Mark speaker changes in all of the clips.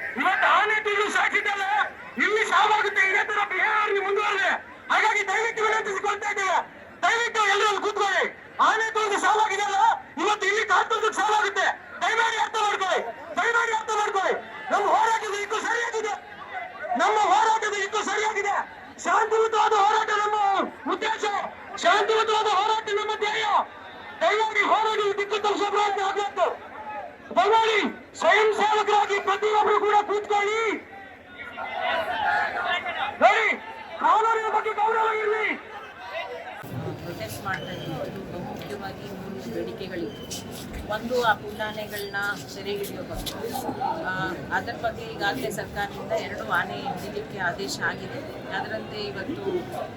Speaker 1: ಇವತ್ತು ಆನೆ ತುಳು ಸಾಕಿದ್ದಲ್ಲ, ಇಲ್ಲಿ ಸಾವಾಗುತ್ತೆ, ಇದೇ ತರ ಬಿಹಾರ ಮುಂದುವರೆದೆ. ಹಾಗಾಗಿ ದಯವಿಟ್ಟು ವಿನಂತಿಸಿಕೊಳ್ತಾ ಇದ್ದೇವೆ ದಯವಿಟ್ಟು ಎಲ್ಲರೂ ಕೂತ್ಕೊಳ್ಳಿ. ಆನೆ ತುಳಿದು ಸಾವಾಗಿದೆಯಲ್ಲ ಇವತ್ತು ಇಲ್ಲಿ ಕಾರ್ತುಂದಕ್ಕೆ ಸಾವಾಗುತ್ತೆ. ದಯಮಾಡಿ ಅರ್ಥ ಮಾಡ್ಕೊಳ್ಳಿ. ದಯಮಾಡಿ ಅರ್ಥ ಮಾಡ್ಕೊಳ್ಳಿ. ನಮ್ಮ ಹೋರಾಟದ ಇಕ್ಕು ಸರಿಯಾಗಿದೆ. ನಮ್ಮ ಹೋರಾಟದ ಇಕ್ಕು ಸರಿಯಾಗಿದೆ. ಶಾಂತಿಯುತವಾದ ಹೋರಾಟ ನಮ್ಮ ಉದ್ದೇಶ. ಶಾಂತಿಯುತವಾದ ಹೋರಾಟ ನಮ್ಮ ಧ್ಯೇಯ. ದಯಮಾಡಿ ಹೋರಾಟದ ದಿಕ್ಕು ತಲುಪಿಸುವ ಪ್ರಯತ್ನ ಆಗಬೇಕು. ದಯಮಾಡಿ ಸ್ವಯಂ ಸೇವಕರಾಗಿ ಪ್ರತಿಯೊಬ್ಬರು ಕೂಡ ಕೂತ್ಕೊಳ್ಳಿ. ನೋಡಿ, ಕಾನೂನಿನ ಬಗ್ಗೆ ಗೌರವ ಇರಲಿ.
Speaker 2: ಪ್ರೊಟೆಸ್ಟ್ ಮಾಡ್ತಾ ಇದ್ದೀವಿ ಮುಖ್ಯವಾಗಿ ಮೂರು ಬೇಡಿಕೆಗಳಿವೆ ಒಂದು, ಆ ಪುಲ್ಲಾನೆಗಳನ್ನ ಸೆರೆ ಹಿಡಿಯೋ ಅದರ ಬಗ್ಗೆ ಈಗಾಗಲೇ ಸರ್ಕಾರದಿಂದ ಎರಡು ಆನೆ ಹಿಡಿಯಲಿಕ್ಕೆ ಆದೇಶ ಆಗಿದೆ. ಅದರಂತೆ ಇವತ್ತು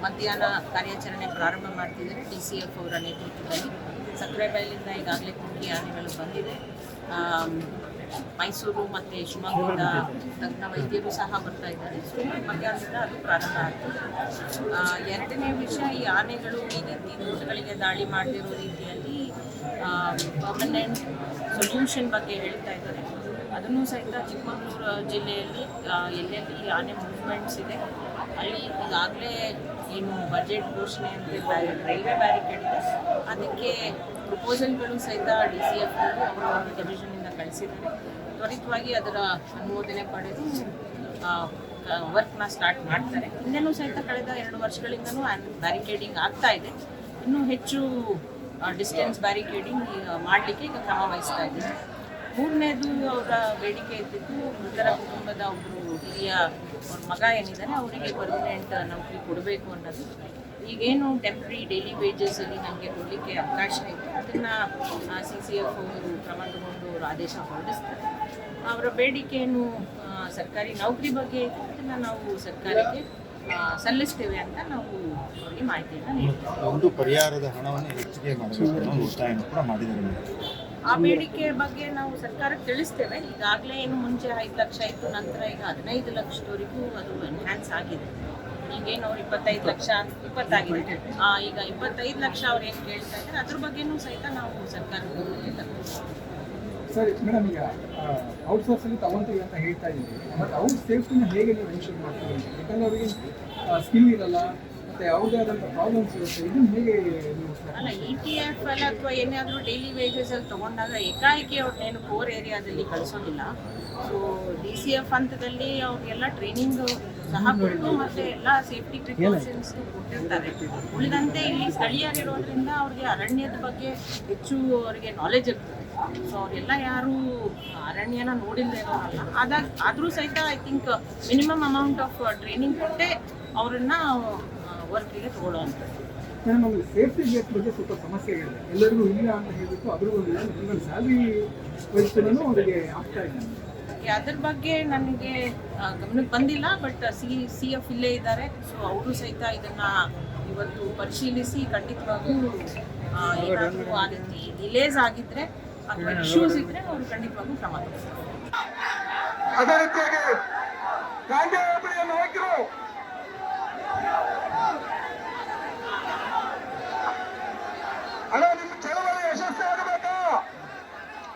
Speaker 2: ಮಧ್ಯಾಹ್ನ ಕಾರ್ಯಾಚರಣೆ ಪ್ರಾರಂಭ ಮಾಡ್ತಿದ್ದಾರೆ ಡಿ ಸಿ ಎಫ್ ಅವರ ನೇತೃತ್ವದಲ್ಲಿ. ಸಕ್ಕರೆಬೈಲಿಂದ ಈಗಾಗಲೇ ಕುಂಕಿ ಆನೆಗಳು ಬಂದಿದೆ. ಮೈಸೂರು ಮತ್ತು ಶಿವಮೊಗ್ಗದ ತಜ್ಞ ವೈದ್ಯರು ಸಹ ಬರ್ತಾ ಇದ್ದಾರೆ. ಸೊ ಮಧ್ಯಾಹ್ನದಿಂದ ಅದು ಪ್ರಾರಂಭ ಆಗ್ತದೆ. ಎರಡನೇ ವಿಷಯ, ಈ ಆನೆಗಳು ಈ ರೀತಿ ದಾಳಿ ಮಾಡದಿರೋ ರೀತಿಯಲ್ಲಿ ಪರ್ಮನೆಂಟ್ ಸೊಲ್ಯೂಷನ್ ಬಗ್ಗೆ ಹೇಳ್ತಾ ಇದ್ದಾರೆ. ಅದನ್ನು ಸಹಿತ ಚಿಕ್ಕಮಗಳೂರು ಜಿಲ್ಲೆಯಲ್ಲಿ ಎಲ್ಲೆಲ್ಲಿ ಈ ಆನೆ ಮೂವ್ಮೆಂಟ್ಸ್ ಇದೆ, ಅಲ್ಲಿ ಈಗಾಗಲೇ ಏನು ಬಜೆಟ್ ಘೋಷಣೆ ಅಂದರೆ ರೈಲ್ವೆ ಬ್ಯಾರಿಕೇಡ್ ಇದೆ. ಅದಕ್ಕೆ ಪ್ರಪೋಸಲ್ಗಳು ಸಹಿತ ಡಿ ಸಿ ಎಫ್ ಅವರ ಡಿವಿಷನಿಂದ ಕಳಿಸಿದ್ದಾರೆ. ತ್ವರಿತವಾಗಿ ಅದರ ಅನುಮೋದನೆ ಪಡೆದು ವರ್ಕ್ನ ಸ್ಟಾರ್ಟ್ ಮಾಡ್ತಾರೆ. ಹಿಂದೆನೂ ಸಹಿತ ಕಳೆದ ಎರಡು ವರ್ಷಗಳಿಂದನೂ ಬ್ಯಾರಿಕೇಡಿಂಗ್ ಆಗ್ತಾ ಇದೆ. ಇನ್ನೂ ಹೆಚ್ಚು ಡಿಸ್ಟೆನ್ಸ್ ಬ್ಯಾರಿಕೇಡಿಂಗ್ ಮಾಡಲಿಕ್ಕೆ ಈಗ ಕ್ರಮ ವಹಿಸ್ತಾ ಇದೆ. ಮೂರನೇದು ಅವರ ಬೇಡಿಕೆ ಇದ್ದಿದ್ದು, ಮೃತರ ಕುಟುಂಬದ ಒಬ್ಬರು ಹಿರಿಯ ಅವ್ರ ಮಗ ಏನಿದ್ದಾನೆ ಅವರಿಗೆ ಪರ್ಮನೆಂಟ್ ನೌಕರಿ ಕೊಡಬೇಕು ಅನ್ನೋದು. ಈಗೇನು ಟೆಂಪ್ರರಿ ಡೈಲಿ ವೇಜಸಲ್ಲಿ ನಮಗೆ ಕೊಡಲಿಕ್ಕೆ ಅವಕಾಶ ಇತ್ತು ಅದನ್ನು ಸಿ ಸಿ ಎಫ್ ಅವರು ಕ್ರಮ ತಗೊಂಡು ಅವರು ಆದೇಶ ಹೊರಡಿಸ್ತಾರೆ. ಅವರ ಬೇಡಿಕೆಯನ್ನು ಸರ್ಕಾರಿ ನೌಕರಿ ಬಗ್ಗೆ ಅದನ್ನು ನಾವು ಸರ್ಕಾರಕ್ಕೆ ಸಲ್ಲಿಸ್ತೇವೆ ಅಂತ ನಾವು ಅವರಿಗೆ ಮಾಹಿತಿಯನ್ನು ನೀಡ್ತೇವೆ.
Speaker 3: ಒಂದು ಪರಿಹಾರದ ಹಣವನ್ನು ಹೆಚ್ಚಿಗೆ ಒತ್ತಾಯವನ್ನು ಕೂಡ ಮಾಡಿದ್ದಾರೆ
Speaker 2: ಆ ಬೇಡಿಕೆ ಬಗ್ಗೆ ನಾವು ಸರ್ಕಾರಕ್ಕೆ ತಿಳಿಸ್ತೇವೆ. ಈಗಾಗಲೇ ಏನು ಮುಂಚೆ ಐದು ಲಕ್ಷ ಇತ್ತು ನಂತರ ಈಗ ಹದಿನೈದು ಲಕ್ಷದವರೆಗೂ ಅದು ಎನ್ಹ್ಯಾನ್ಸ್ ಆಗಿದೆ. ಈಗೇನು ಅವ್ರು ಇಪ್ಪತ್ತೈದು ಲಕ್ಷ ಇಪ್ಪತ್ತಾಗಿದೆ. ಈಗ ಇಪ್ಪತ್ತೈದು ಲಕ್ಷ ಅವ್ರು ಏನು ಕೇಳ್ತಾ ಇದ್ದಾರೆ ಅದ್ರ ಬಗ್ಗೆನೂ ಸಹಿತ ನಾವು ಸರ್ಕಾರಕ್ಕೆ ಗಮನಕ್ಕೆ ತರ್ತೀವಿ
Speaker 4: ಸರಿ ಮೇಡಮ್ ಈಗ ಔಟ್ಸೋರ್ಸ್ ಅಲ್ಲಿ ತಗೊಂತೀವಿ ಅಂತ ಹೇಳ್ತಾ ಇದ್ದೀವಿ. ಬಟ್ ಅವ್ರ ಸೇಫ್ಟಿನ ಹೇಗೆ ನೀವು ಎನ್ಶೂರ್ ಮಾಡ್ತೀವಿ ಯಾಕಂದ್ರೆ ಅವರಿಗೆ ಸ್ಕಿಲ್ ಇರಲ್ಲ ಮತ್ತೆ ಯಾವುದೇ ಆದಂಥ ಪ್ರಾಬ್ಲಮ್ಸ್ ಇರುತ್ತೆ. ಇದನ್ನ ಹೇಗೆ
Speaker 2: ಅಲ್ಲ ಇ ಟಿ ಎಫ್ ಅಲ್ಲ ಅಥವಾ ಏನಾದರೂ ಡೈಲಿ ವೇಜಸ್ ಅಲ್ಲಿ ತಗೊಂಡಾಗ ಏಕಾಏಕಿ ಅವ್ರನ್ನೇನು ಕೋರ್ ಏರಿಯಾದಲ್ಲಿ ಕಳಿಸೋದಿಲ್ಲ. ಸೊ ಡಿ ಸಿ ಎಫ್ ಹಂತದಲ್ಲಿ ಅವ್ರಿಗೆಲ್ಲ ಟ್ರೈನಿಂಗ್ ಸಹ ಕೊಟ್ಟು ಮತ್ತೆ ಎಲ್ಲ ಸೇಫ್ಟಿ ಪ್ರಿಕಾಷನ್ಸ್ ಕೊಟ್ಟಿರ್ತಾರೆ. ಉಳಿದಂತೆ ಇಲ್ಲಿ ಸ್ಥಳೀಯರಿರೋದ್ರಿಂದ ಅವ್ರಿಗೆ ಅರಣ್ಯದ ಬಗ್ಗೆ ಹೆಚ್ಚು ಅವರಿಗೆ ನಾಲೆಜ್ ಇರ್ತದೆ. ಸೊ ಅವರೆಲ್ಲ ಯಾರು ಅರಣ್ಯನ ನೋಡಿಲ್ಲೇನೋ ಅಲ್ಲ ಅದಾಗ ಆದರೂ ಸಹಿತ I think minimum amount of training ಕೊಟ್ಟೆ ಅವರನ್ನ ವರ್ಕಿಗೆ ತಗೊಳ್ಳೋವಂಥದ್ದು.
Speaker 4: ಮೇಡಮ್ ನಮಗೆ ಸೇಫ್ಟಿ ಗೇಟ್ ಬಗ್ಗೆ ಸ್ವಲ್ಪ ಸಮಸ್ಯೆಗಳಿದೆ ಎಲ್ಲರಿಗೂ ಇಲ್ಲ ಅಂತ ಹೇಳ್ಬಿಟ್ಟು ಅದ್ರ ಒಂದು ಸ್ಯಾಲ್ರಿ ವಹಿಸ್ತಾನೂ ಅವರಿಗೆ ಆಗ್ತಾ ಇಲ್ಲ
Speaker 2: ಈ ಅದ್ರ ಬಗ್ಗೆ ನನಗೆ ಗಮನಕ್ಕೆ ಬಂದಿಲ್ಲ ಬಟ್ ಸಿ ಸಿ ಎಫ್ ಇಲ್ಲೇ ಇದ್ದಾರೆ. ಸೊ ಅವರು ಸಹಿತ ಇದನ್ನ ಇವತ್ತು ಪರಿಶೀಲಿಸಿ ಖಂಡಿತವಾಗೂ ಏನಾದ್ರೂ ಆ ರೀತಿ ಡಿಲೇಸ್ ಆಗಿದ್ರೆ ಅಥವಾ ಇಶ್ಯೂಸ್ ಇದ್ರೆ ಅವರು ಖಂಡಿತವಾಗೂ ಕ್ರಮ ತಗೊಳ್ತಾರೆ
Speaker 1: ಅದೇ ರೀತಿಯಾಗಿ ಗಾಂಧಿ ಹೋಬಳಿಯ ನಾಯಕರು ಅಣ್ಣ ನಿಮ್ಮ ಚಳವಳಿ ಯಶಸ್ವಿ ಆಗಬೇಕಾ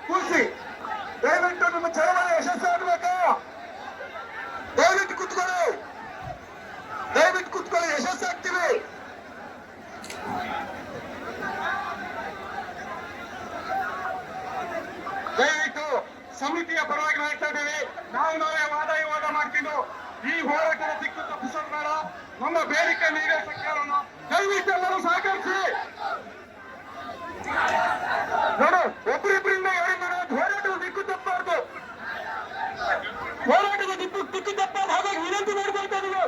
Speaker 1: ಕೂಸಿ ದಯವಿಟ್ಟು ನಿಮ್ಮ ಚಳವಳಿ ಯಶಸ್ವಿ ಆಗಬೇಕಾ ದಯವಿಟ್ಟು ಕುತ್ಕೊಳ್ಳಿ ದಯವಿಟ್ಟು ಕುತ್ಕೊಳ್ಳಿ ಯಶಸ್ವಿ ಆಗ್ತೀವಿ ದಯವಿಟ್ಟು ಸಮಿತಿಯ ಪರವಾಗಿ ಮಾಡ್ತಾ ಇದ್ದೀವಿ ನಾವು ನಾವೇ ವಾದ ಮಾಡ್ಕೊಂಡು ಈ ಹೋರಾಟದ ದಿಕ್ಕು ತಪ್ಪಿಸೋದು ಬೇಡ. ನಮ್ಮ ಬೇಡಿಕೆ ಈಡೇರಿಸಕ್ಕೆ ಹೇಳೋಣ ದಯವಿಟ್ಟು ಎಲ್ಲರೂ ಸಹಕರಿಸಿ. ನೋಡು ಒಬ್ಬರಿಬ್ಬರಿಂದ ಯಾರಿಂದ ಹೋರಾಟದ ದಿಕ್ಕು ತಪ್ಪಬಾರ್ದು ಹೋರಾಟದ ದಿಕ್ಕು ದಿಕ್ಕು ತಪ್ಪಾದ ಹಾಗಾಗಿ ವಿನಂತಿ ಮಾಡ್ಕೊಳ್ತಾ ಇದೀವಿ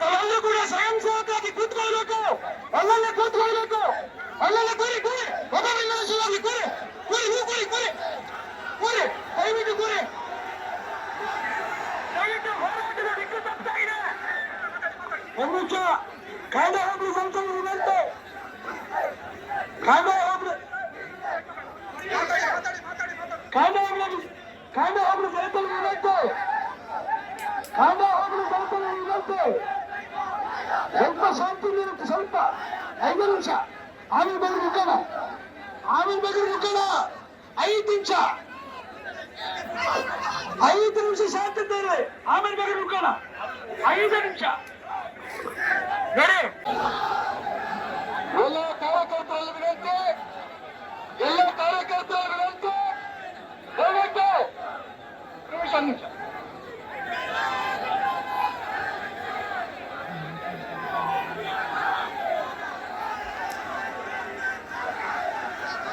Speaker 1: ತಾವೆಲ್ಲರೂ ಕೂಡ ಸ್ವಯಂ ಸೇವಕರಾಗಿ ಕೂತ್ಕೊಳ್ಬೇಕು ಅಲ್ಲಲ್ಲೇ ಕೂತ್ಕೊಳ್ಬೇಕು ಅಲ್ಲಲ್ಲೇ ಕೂರಿ ಕೂರಿ. ಒಬ್ಬರಿಲ್ಲದ ಕೂರಿ. ಕೂರಿ ಕೂರಿ ಕೂರಿ. ಕೂರಿ, ದಯವಿಟ್ಟು ಕೂರಿ ದಯವಿಟ್ಟು ಹೋರಾಟದ ದಿಕ್ಕು ತಪ್ತಾ ಇದೆ ಒಂದು ನಿಮಿಷ ಕಾಯ್ದೆ ಹೋಗ್ಲಿ ಸಂಸದ ವಿನಂತಿ ಕಾಯ್ದೆ ಹೋಗ್ಲಿ ಕಾಯ್ದೆ ಹೋಗ್ಲಿ ಕಾಯ್ದೆ ಹೋಗ್ಲಿ ಸರಿತಲು ವಿನಂತಿ ಕಾಯ್ದೆ ಹೋಗ್ಲಿ ಸರಿತಲು ವಿನಂತಿ ಸ್ವಲ್ಪ ಶಾಂತಿ ಇರುತ್ತೆ ಸ್ವಲ್ಪ ಐದು ನಿಮಿಷ ಆಮೇಲೆ ಬಗ್ಗೆ ಮುಖಣ ಆಮೇಲೆ ಬಗ್ಗೆ ಮುಖಣ ಐದು ನಿಮಿಷ ಐದು ನಿಮಿಷ ಶಾಂತತೆ ಇರ್ಲಿ. ಆಮೇಲೆ ಬೇರೆ ಮುಖೋಣ ಐದು ನಿಮಿಷ ನೋಡಿ ಎಲ್ಲ ಕಾರ್ಯಕರ್ತರ ವಿನಂತಿ ಎಲ್ಲ ಕಾರ್ಯಕರ್ತರ ವಿನಂತಿ ದಯವಿಟ್ಟು ನಿಮಿಷ ನಿಮಿಷ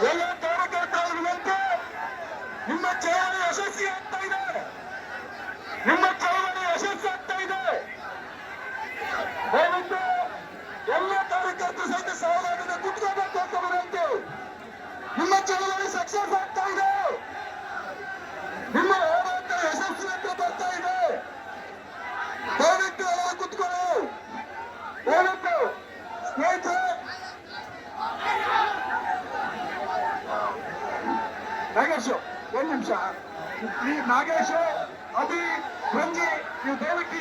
Speaker 1: ಎಲ್ಲ ಕಾರ್ಯಕರ್ತರಲ್ಲಿ ವಿನಂತಿ ನಿಮ್ಮ ಚಳವಳಿ ಯಶಸ್ವಿ ಆಗ್ತಾ ಇದೆ ನಿಮ್ಮ ಚಳವಳಿ ಯಶಸ್ವಿ ಆಗ್ತಾ ಇದೆ ದಯವಿಟ್ಟು ಎಲ್ಲ ಕಾರ್ಯಕರ್ತರು ಸಹಿತ ಸಹೋದರರಿಂದ ಕುತ್ಕೋಬೇಕು ಅಂತ ವಿನಂತಿ ನಿಮ್ಮ ಚಳವಳಿ ಬರ್ತಾ ಇದೆ ನಿಮ್ಮ ಹೋರಾಟ ಯಶಸ್ವಿ ಅಂತ ಬರ್ತಾ ಇದೆ ದಯವಿಟ್ಟು ಎಲ್ಲ ಕುತ್ಕೊಳ್ಳಿ. ದಯವಿಟ್ಟು ಸ್ನೇಹಿತರೆ? ನಾಗೇಶ್, ಒಂದ್ ನಿಮಿಷ. ನಾಗೇಶ್, ಅಭಿ, ರಂಜಿ, ನೀವು ದಯವಿಟ್ಟು